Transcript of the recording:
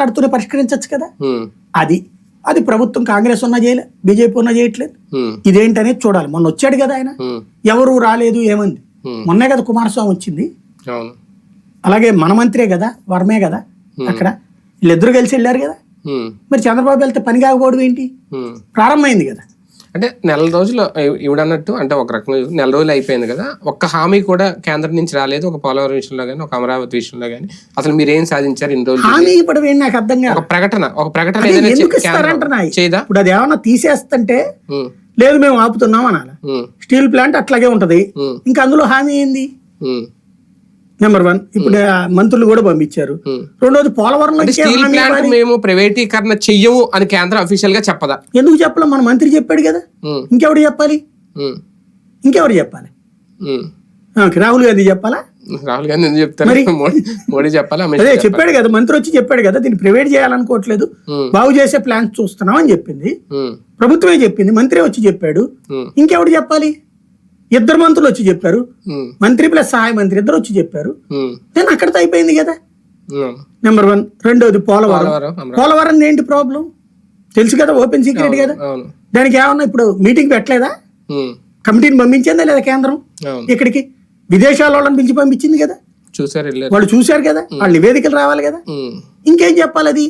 మాట్లాడుతూనే పరిష్కరించవచ్చు కదా? అది. అది ప్రభుత్వం కాంగ్రెస్ ఉన్నా చేయలే బీజేపీ ఉన్నా చేయట్లేదు. ఇదేంటనేది చూడాలి. మొన్న వచ్చాడు కదా ఆయన. ఎవరు రాలేదు ఏమంది. మొన్నే కదా కుమారస్వామి వచ్చింది. అలాగే మన మంత్రే కదా వర్మే కదా అక్కడ. వీళ్ళిద్దరు కలిసి వెళ్ళారు కదా. మరి చంద్రబాబు వెళ్తే పని కాకపోవడం ఏంటి. ప్రారంభమైంది కదా. అంటే నెల రోజులు ఇవ్- ఇవిడన్నట్టు అంటే ఒక రకంగా నెల రోజులు అయిపోయింది కదా ఒక్క హామీ కూడా కేంద్రం నుంచి రాలేదు ఒక పోలవరం విషయంలో కానీ ఒక అమరావతి విషయంలో కానీ అసలు మీరు ఏం సాధించారు ఇన్ని రోజులు? హామీ నాకు అర్థం కాదు. ఒక ప్రకటన ఒక ప్రకటన ఏదైనా చేయదా? ఇప్పుడు అది ఏమన్నా తీసేస్తుంటే లేదు మేము ఆపుతున్నాం అనాలి? స్టీల్ ప్లాంట్ అట్లాగే ఉంటది. ఇంకా అందులో హామీ ఏంది? నెంబర్ వన్ ఇప్పుడు ఆ మంత్రులు కూడా పంపించారు. ఉమ్. రెండోది పోలవరంలో స్టీల్ ప్లాంట్ ఇవ్వాలి. మేము ప్రైవేటీకరణ చెయ్యము అని కేంద్రం అఫీషియల్గా చెప్పదా? ఎందుకు చెప్పలే? మన మంత్రి చెప్పాడు కదా. ఉమ్, ఇంకెవడు చెప్పాలి? ఇంకెవరు చెప్పాలి? రాహుల్ గాంధీ చెప్పాలా? రాహుల్ గాంధీ ఎందుకు చెప్తారు? మోడీ మోడీ చెప్పాలి? అదే. చెప్పాడు కదా మంత్రి వచ్చి చెప్పాడు కదా దీన్ని ప్రైవేట్ చేయాలనుకోవట్లేదు. బాగు చేసే ప్లాన్స్ చూస్తున్నాం అని చెప్పింది. ప్రభుత్వమే చెప్పింది మంత్రి వచ్చి చెప్పాడు. ఇంకెవడు చెప్పాలి? ఇద్దరు మంత్రులు వచ్చి చెప్పారు. మంత్రి ప్లస్ సహాయ మంత్రి ఇద్దరు వచ్చి చెప్పారు. నేను అక్కడితో అయిపోయింది కదా. నెంబర్ వన్ రెండోది పోలవరం. పోలవరం, ఏంటి ప్రాబ్లం తెలుసు కదా ఓపెన్ సీక్రెట్ కదా. దానికి ఏమన్నా ఇప్పుడు మీటింగ్ పెట్టలేదా? కమిటీని పంపించిందా లేదా కేంద్రం? ఇక్కడికి విదేశాల వాళ్ళని పిలిచి పంపించింది కదా. చూసారు వాళ్ళు చూశారు కదా వాళ్ళ నివేదికలు రావాలి కదా. ఇంకేం చెప్పాలి అది?